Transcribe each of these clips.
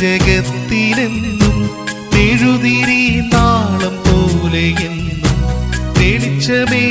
ജഗത്തിനെന്നും മെഴുതിരി നാളം പോലെ എന്നും ജഗത്തിനെന്നും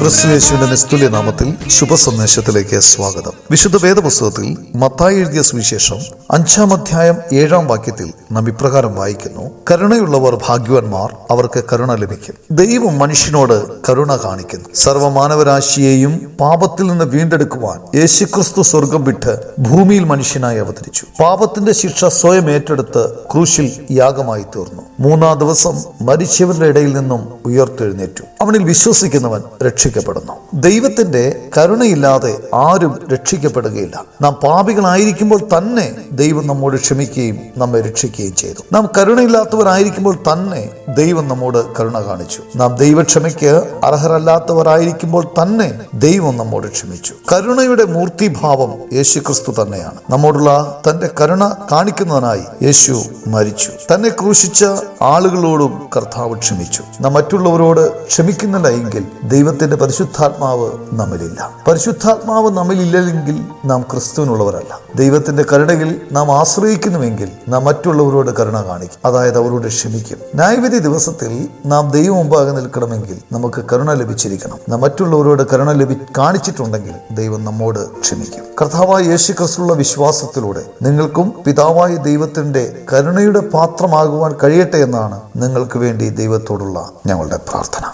ക്രിസ്തുയേശുവിന്റെ നിസ്തുല്യ നാമത്തിൽ ശുഭ സന്ദേശത്തിലേക്ക് സ്വാഗതം. വിശുദ്ധ വേദപുസ്തകത്തിൽ മത്തായി എഴുതിയ സുവിശേഷം അഞ്ചാം അധ്യായം ഏഴാം വാക്യത്തിൽ നാം ഇപ്രകാരം വായിക്കുന്നു. കരുണയുള്ളവർ ഭാഗ്യവാന്മാർ അവർക്ക് കരുണ ലഭിക്കും. ദൈവം മനുഷ്യനോട് കരുണ കാണിക്കുന്നു. സർവമാനവരാശിയെയും പാപത്തിൽ നിന്ന് വീണ്ടെടുക്കുവാൻ യേശുക്രിസ്തു സ്വർഗം വിട്ട് ഭൂമിയിൽ മനുഷ്യനായി അവതരിച്ചു. പാപത്തിന്റെ ശിക്ഷ സ്വയം ഏറ്റെടുത്ത് ക്രൂശിൽ യാഗമായി തീർന്നു. മൂന്നാം ദിവസം മരിച്ചവരുടെ ഇടയിൽ നിന്നും ഉയർത്തെഴുന്നേറ്റു. അവനിൽ വിശ്വസിക്കുന്നവൻ രക്ഷിക്കപ്പെടുന്നു. ദൈവത്തിന്റെ കരുണയില്ലാതെ ആരും രക്ഷിക്കപ്പെടുകയില്ല. നാം പാപികളായിരിക്കുമ്പോൾ തന്നെ ദൈവം നമ്മോട് ക്ഷമിക്കുകയും നമ്മെ രക്ഷിക്കുകയും ചെയ്തു. നാം കരുണയില്ലാത്തവരായിരിക്കുമ്പോൾ തന്നെ ദൈവം നമ്മോട് കരുണ കാണിച്ചു. നാം ദൈവക്ഷമയ്ക്ക് അർഹരല്ലാത്തവരായിരിക്കുമ്പോൾ തന്നെ ദൈവം നമ്മോട് ക്ഷമിച്ചു. കരുണയുടെ മൂർത്തിഭാവം യേശു ക്രിസ്തു തന്നെയാണ്. നമ്മോടുള്ള തന്റെ കരുണ കാണിക്കുന്നതിനായി യേശു മരിച്ചു. തന്നെ ക്രൂശിച്ച ആളുകളോടും കർത്താവ് ക്ഷമിച്ചു. നാം മറ്റുള്ളവരോട് ക്ഷമിക്കുന്നില്ല എങ്കിൽ ദൈവത്തിന്റെ പരിശുദ്ധാത്മാവ് നമ്മിലില്ല. പരിശുദ്ധാത്മാവ് നമ്മിലില്ലെങ്കിൽ നാം ക്രിസ്തുവിനുള്ളവരല്ല. ദൈവത്തിന്റെ കരുണയിൽ നാം ആശ്രയിക്കുന്നുവെങ്കിൽ നാം മറ്റുള്ളവരോട് കരുണ കാണിക്കും. അതായത് അവരോട് ക്ഷമിക്കും. ന്യായവിധി ദിവസത്തിൽ നാം ദൈവം മുമ്പാകെ നിൽക്കണമെങ്കിൽ നമുക്ക് കരുണ ലഭിച്ചിരിക്കണം. നാം മറ്റുള്ളവരോട് കരുണ ലഭി കാണിച്ചിട്ടുണ്ടെങ്കിൽ ദൈവം നമ്മോട് ക്ഷമിക്കും. കർത്താവായ യേശു ക്രിസ്തുള്ള വിശ്വാസത്തിലൂടെ നിങ്ങൾക്കും പിതാവായ ദൈവത്തിന്റെ കരുണയുടെ പാത്രമാകുവാൻ കഴിയട്ടെ എന്നാണ് നിങ്ങൾക്ക് വേണ്ടി ദൈവത്തോടുള്ള ഞങ്ങളുടെ പ്രാർത്ഥന.